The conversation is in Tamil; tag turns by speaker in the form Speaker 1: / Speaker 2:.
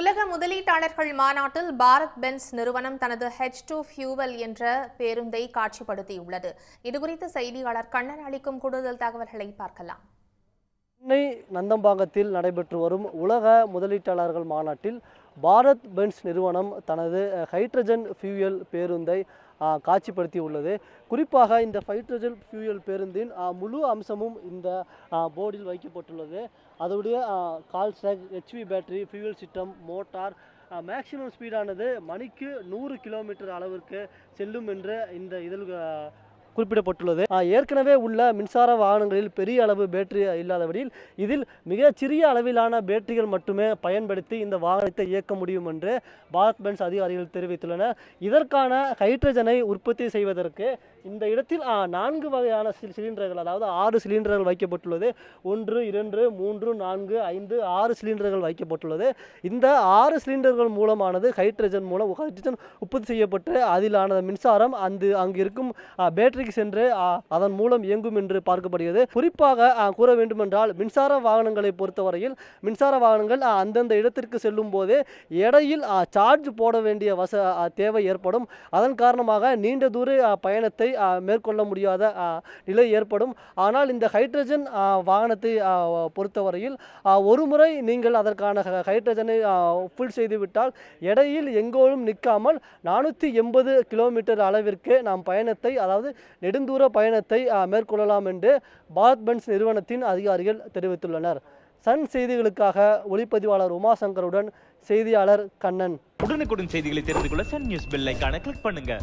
Speaker 1: உலக முதலீட்டாளர்கள் மாநாட்டில் பாரத் பென்ஸ் நிறுவனம் தனது ஹெச் டூ ஃபியூவல் என்ற பேருந்தை காட்சிப்படுத்தியுள்ளது. இதுகுறித்து செய்தியாளர் கண்ணன் அளிக்கும் கூடுதல் தகவல்களை பார்க்கலாம்.
Speaker 2: சென்னை நந்தம்பாங்கத்தில் நடைபெற்று வரும் உலக முதலீட்டாளர்கள் மாநாட்டில் பாரத் பென்ஸ் நிறுவனம் தனது ஹைட்ரஜன் ஃபியூயல் பேருந்தை காட்சிப்படுத்தி உள்ளது குறிப்பாக இந்த ஹைட்ரஜன் ஃபியூயல் பேருந்தின் முழு அம்சமும் இந்த போர்டில் வைக்கப்பட்டுள்ளது. அதோடைய கால் HV battery fuel system motor maximum ஸ்பீடானது மணிக்கு நூறு கிலோமீட்டர் அளவிற்கு செல்லும் என்று இந்த இதில் குறிப்பிடப்பட்டுள்ளது. ஏற்கனவே உள்ள மின்சார வாகனங்களில் பெரிய அளவு பேட்டரி இல்லாதபடியில் இதில் மிக சிறிய அளவிலான பேட்டரிகள் மட்டுமே பயன்படுத்தி இந்த வாகனத்தை இயக்க முடியும் என்று பாரத் பென்ஸ் அதிகாரிகள் தெரிவித்துள்ளனர். இதற்கான ஹைட்ரஜனை உற்பத்தி செய்வதற்கு இந்த இடத்தில் நான்கு வகையான சிலிண்டர்கள் அதாவது ஆறு சிலிண்டர்கள் வைக்கப்பட்டுள்ளது. ஒன்று இரண்டு மூன்று நான்கு ஐந்து ஆறு சிலிண்டர்கள் வைக்கப்பட்டுள்ளது. இந்த ஆறு சிலிண்டர்கள் மூலமானது ஹைட்ரஜன் மூலம் ஹைட்ரஜன் உற்பத்தி செய்யப்பட்டு அதிலான மின்சாரம் அந்த அங்கு இருக்கும் பேட்டரிக்கு சென்று அதன் மூலம் இயங்கும் என்று பார்க்கப்படுகிறது. குறிப்பாக கூற வேண்டுமென்றால் மின்சார வாகனங்களை பொறுத்தவரையில் மின்சார வாகனங்கள் அந்தந்த இடத்திற்கு செல்லும் போது எடையில் சார்ஜ் போட வேண்டிய வச தேவை ஏற்படும். அதன் காரணமாக நீண்ட தூர பயணத்தை பயணங்களை மேற்கொள்ள முடியாத நிலை ஏற்படும். ஆனால் இந்த ஹைட்ரஜன் வாகனத்தை பொறுத்தவரையில் ஒரு முறை நீங்கள் அதற்கான ஹைட்ரஜனை ஃபுல் செய்துவிட்டால் எடையில் எங்கோலும் நிற்காமல் நானூற்றி எண்பது கிலோமீட்டர் அளவிற்கு நாம் பயணத்தை அதாவது நெடுந்தூர பயணத்தை மேற்கொள்ளலாம் என்று பாரத் பென்ஸ் நிறுவனத்தின் அதிகாரிகள் தெரிவித்துள்ளனர். சன் செய்திகளுக்காக ஒளிப்பதிவாளர் உமாசங்கருடன் செய்தியாளர் கண்ணன்.
Speaker 3: உடனுக்குடன் செய்திகளை தெரிந்து கொள்ள சன் நியூஸ் பெல் ஐக்கான கிளிக் பண்ணுங்க.